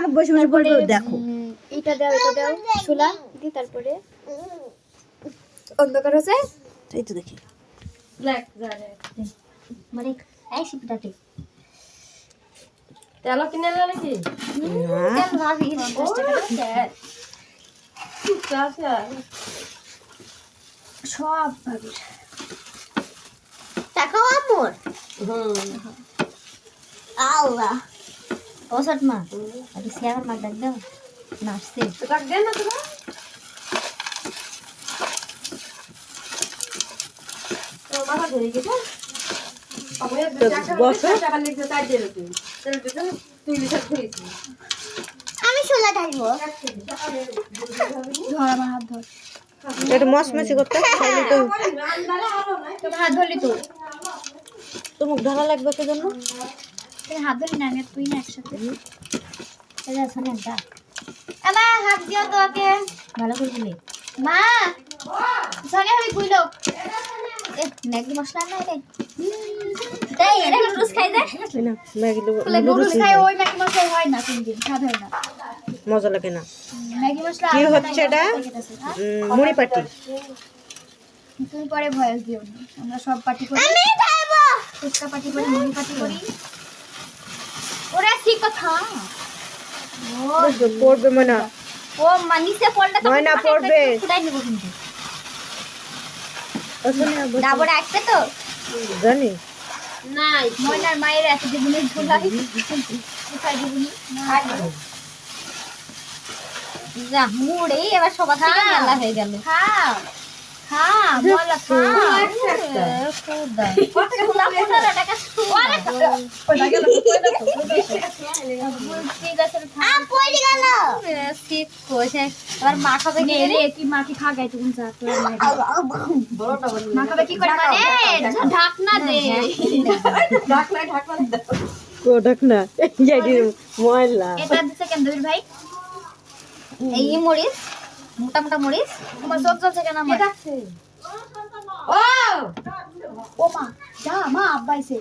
আমাকে বসে বসে বলবে দেখো। এইটা দাও এটা দাও ছোলা দিয়ে তারপরে অন্ধকার হচ্ছে এই তো দেখি। ব্ল্যাক জারে মানে এই শিপটাতে তেল কিনে এলে নাকি? তেল ভাবি টাকা সব ভাবির টাকাও আমর হুম। আল্লাহ। ও সট মা আরে শেয়ার মা ডাক দাও নাচতে রাখ দে না তোর মাথা ধরে গেছে আমি সোলা ঢালবো ধর আমার হাত ধর একটু করতে তো তোমার হাত ধরলি তো তোমার ধরা লাগবে কি জন্য হাত না আমি তুই না একসাথে। এটা শোনেন দা আমার হাত দিও তো ওকে ভালো করে দিলে মা সঙ্গে আমি ম্যাগি মশলা না রে তাই এরা নুডলস খাই যায় না ম্যাগি নুডলস খাই ওই ম্যাগি মশলা হয় না স্বাদ হয় না। মজা লাগে না। ম্যাগি মশলা কি হচ্ছে এটা? হ্যাঁ? মুড়ি পাটি। তুমি পরে ভয়েস দিও না আমরা সব পার্টি করি। আমি ফুচকা পার্টি করি মুড়ি পার্টি করি। ওরা ঠিক কথা? ও পড়বে মনে। ও মানিসে পড়লে তো ময়না পড়বে। ফুটাই নিব কিন্তু। ডাবরে তো? জানি। নাই। ময়নার মায়ের এত দিগুনের ঝোলাই কোথায় দিগুনি যা মুড়ে এবার সবার থেকে মেলা হয়ে গেল। খাও। খাও বলা খাও। খুদা খুদা খুদা টাকা ঢাকনা দে। ঢাকলাই ঢাকলাই কোটাক না এটা ভাই এই মরিচ মোটা মোটা মরিচ তোমার চোখ জ্বলছে কেন আমার ও ও মা যা মা আব্বাইছে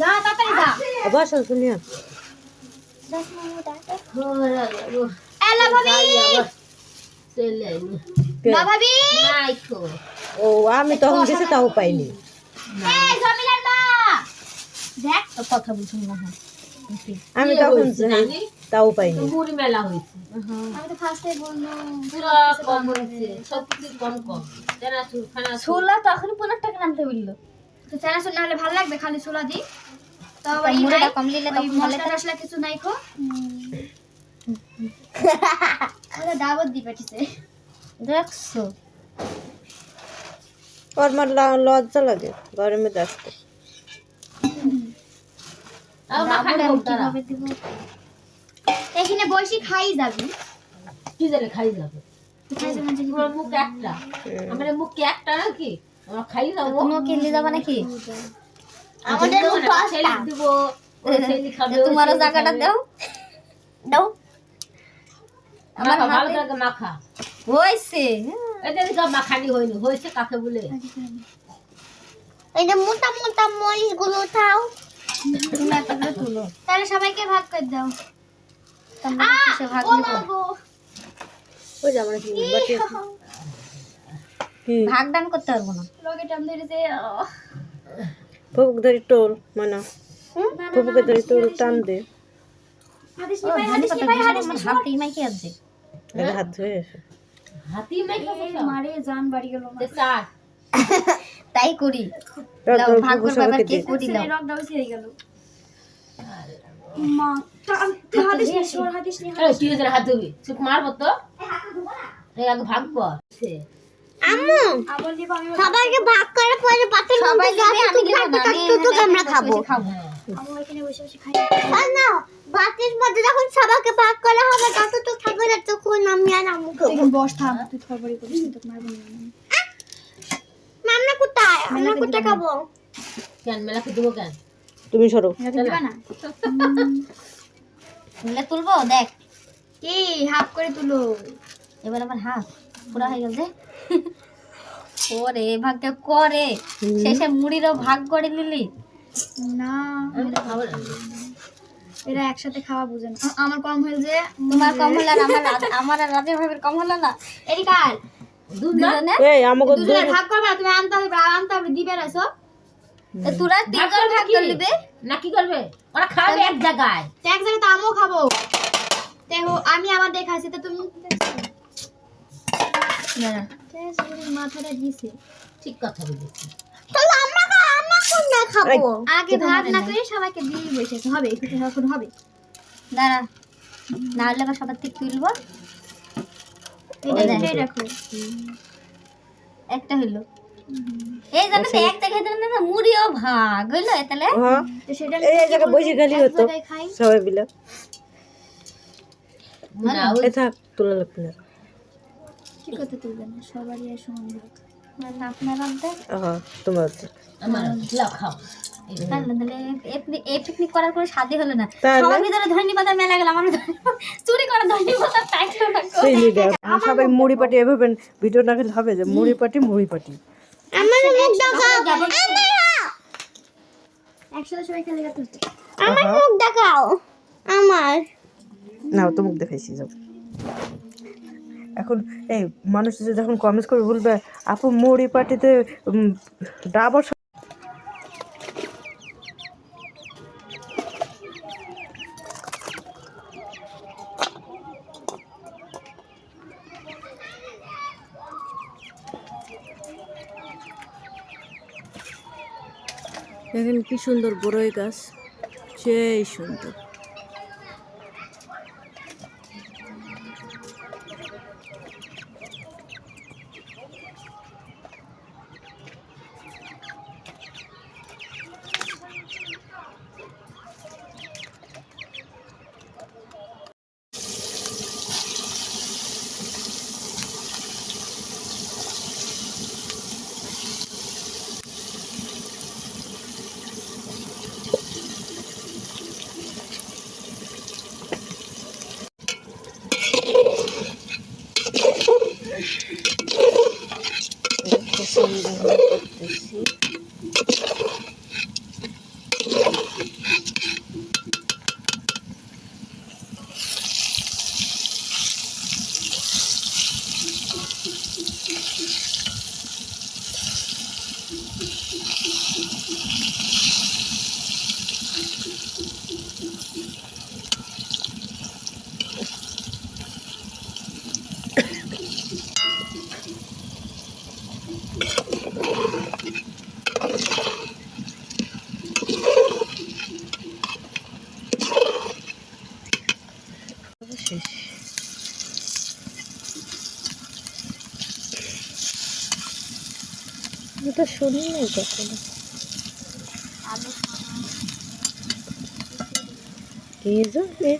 যা তাড়াতাড়ি যা। বসো কে? না ভাবি! ও আমি তখন গেছি তাও পাইনি। এই জমিলার মা! দেখ কথা বুঝুন না আমি তখন জানি? তাও পাইনি। মুড়ি মেলা হয়েছে। আমি তো ফার্স্টে বলল পুরো কম হয়েছে সব কিছু কম কম। চানাচুর ফানাচুর ছোলা তখন পনেরো টাকা নামতে বলল। তো চানাচুর না হলে ভালো লাগবে খালি ছোলা দি তো আবার ই নাই, কম নিলে ওই মশলা টশলা কিছু নাই খো। ওরা দাবত দি পাঠিয়েছে। দেখছ? ওর মার লজ্জা লাগে গরমে দেখতে আর কীভাবে দিব? এখানে বসে খাই যাবি। কি জানে খাই যাবে। খাই যাবেন যে তোমার মুখ একটা। আমার মুখ একটা নাকি? আমার খাই যাব। তুমিও কিনলে যাবা নাকি আমাদের মুখ ছেলে দিব ওই ছেলে খাবে ওই তোমারও জায়গাটা দাও। দাও। আমার ভালো করে মাখা। হয়েছে। এটা দিকে মাখানি হয়নি হয়েছে কাকে বলে? এই যে মোটা মোটা মরিচগুলো উঠাও। তুমি এতগুলো তুলো। তাহলে সবাইকে ভাগ করে দাও। তোমরা কিসে ভাগ নিবো? ওই বাটি কি দান করতে পারব না। লগে টাম ধরেছে ফুক ধরি টোল মানে। ধরি টোল টান দে। হাদিস আমার হাত ইমাই কি আছে আগে হাত মারে জান বাড়ি গেল তাই করি। ভাগ কে করি দাও। রক ডাউন হয়ে গেল। মা হাদিস নি? সর হাদিস নি এই তুই এদের হাত ধুবি। চুপ মারবো তো। এই আগে ভাগ কর সে আম্মু আবার দিব আমি সবাইকে ভাগ পরে পাতের আমি আমি আমরা খাব। আমি এখানে বসে বসে খাই। আর না ভাতের মধ্যে যখন সবাইকে ভাগ করা হবে থাকবে না তখন আমি আর আম্মু খাব। বস থাম তুই থরবড়ি করিস তো মারবো না। আমরা কোথায়? আমরা কোথায় খাব? কেন মেলাকে দেবো কেন? তুমি সরো। এটা দিবা না? মিলে তুলবো? দেখ। কি হাফ করে তুলো। এবার আমার হাত পুরা হয়ে গেল যে। ওরে ভাগটা করে। শেষে মুড়িরও ভাগ করে নিলি। না। এরা একসাথে খাওয়া বুঝে না। আমার কম হয়ে যে তোমার কম হলো না আমার রাজ- আমার আর রাজের ভাবের কম হলো না? কার না দুজনে এই আমাকে দুজনে ভাগ করবে তুমি আনতে হবে আনতে হবে দিবে তো তোরা তিনজন ভাগ করে নিবে না কি করবে? ওরা খাবে এক জায়গায়। এক জায়গায় তো আমিও খাব। দেখো আমি আমার তো তুমি দাঁড়া। মাথাটা দিছে। ঠিক কথা বলেছি। আগে ভাগ না করে সবাইকে দিয়ে বসেছে। হবে এখন হবে। দাঁড়া না হলে আবার সবার থেকে তুলবো। এটা রাখো একটা হইল এই জানো তো এক জায়গায় না মুড়িও ভাগ হইল তাহলে হ্যাঁ। এই জায়গায় বসে গেলি হতো। সবাই মিলে। না ওই থাক তোলা লাগবে না কি করতে তুলবে না? সবারই সমান ভাগ আপনারা দেখ হ্যাঁ তোমার হচ্ছে। আমার লাও খাও। এই তাহলে তাহলে এ- এই পিকনিক করার কোনো হলো না? সবার ভিতরে ধনী পাতার মেলা গেল আমার চুরি করা ধনী পাতার টাইটলো সবাই মুড়ি পাটি এভাবে ভিডিও না খেলে হবে যে মুড়ি পাটি মুড়ি পাটি। আমার মুখ দেখাও। আমার। না তো মুখ দেখাইছি যাও। এখন এই মানুষ যে যখন কমেন্টস করে বলবে আপু মুড়ি পাটিতে ডাবর দেখেন কি সুন্দর বড়ই গাছ সেই সুন্দর। এটা শুনি নাই কখনো? কি জানে?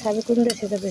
সাবে কোন দেশে যাবে